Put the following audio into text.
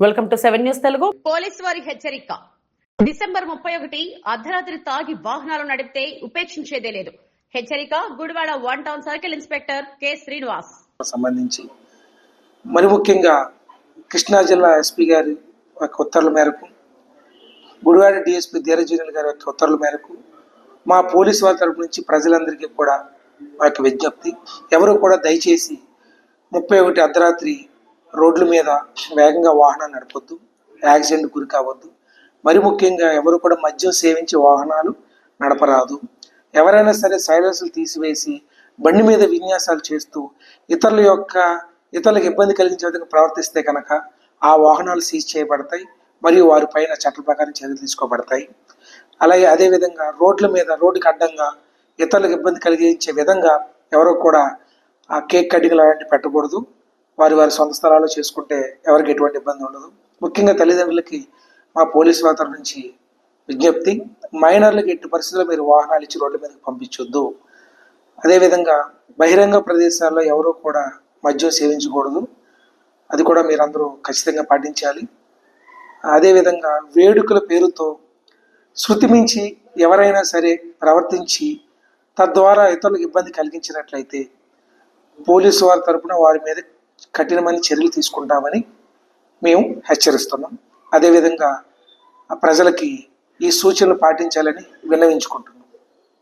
Welcome to seven news Telugu. Police వారి హెచ్చరిక. December ముప్పై ఒకటి అర్ధరాత్రి తాగి వాహనాలు నడిపితే ఉపేక్షించేదే లేదు. హెచ్చరిక Gudivada one town circle inspector K. Srinivas. సంబంధించి మరి ముఖ్యంగా కృష్ణా జిల్లా ఎస్పీ గారి యొక్క ఉత్తర్వుల మేరకు గుడివాడ డిఎస్పీ ధీరజీనుల గారి యొక్క ఉత్తర్వుల మేరకు మా పోలీసు వారి తరపు నుంచి ప్రజలందరికీ కూడా మా యొక్క విజ్ఞప్తి ఎవరు కూడా దయచేసి ముప్పై ఒకటి అర్ధరాత్రి రోడ్ల మీద వేగంగా వాహనాలు నడపొద్దు యాక్సిడెంట్ గురి కావద్దు. మరి ముఖ్యంగా ఎవరు కూడా మద్యం సేవించి వాహనాలు నడపరాదు. ఎవరైనా సరే సైలెన్సులు తీసివేసి బండి మీద విన్యాసాలు చేస్తూ ఇతరుల యొక్క ఇతరులకు ఇబ్బంది కలిగించే విధంగా ప్రవర్తిస్తే కనుక ఆ వాహనాలు సీజ్ చేయబడతాయి మరియు వారి పైన చట్ట ప్రకారం చర్యలు తీసుకోబడతాయి. అలాగే అదేవిధంగా రోడ్ల మీద రోడ్డుకి అడ్డంగా ఇతరులకు ఇబ్బంది కలిగించే విధంగా ఎవరో కూడా ఆ కేక్ కటింగ్లు అలాంటివి పెట్టకూడదు. వారి వారి సొంత స్థలాల్లో చేసుకుంటే ఎవరికి ఎటువంటి ఇబ్బంది ఉండదు. ముఖ్యంగా తల్లిదండ్రులకి మా పోలీసు వాతావరణ నుంచి విజ్ఞప్తి మైనర్లకు ఎట్టి పరిస్థితుల్లో మీరు వాహనాలు ఇచ్చి రోడ్ల మీదకి పంపించొద్దు. అదేవిధంగా బహిరంగ ప్రదేశాల్లో ఎవరూ కూడా మద్యం సేవించకూడదు. అది కూడా మీరందరూ ఖచ్చితంగా పాటించాలి. అదేవిధంగా వేడుకల పేరుతో శృతి మించి ఎవరైనా సరే ప్రవర్తించి తద్వారా ఇతరులకు ఇబ్బంది కలిగించినట్లయితే పోలీసు వారి తరపున వారి మీద కఠినమైన చర్యలు తీసుకుంటామని మేము హెచ్చరిస్తున్నాం. అదేవిధంగా ప్రజలకి ఈ సూచనలు పాటించాలని విన్నవించుకుంటున్నాం.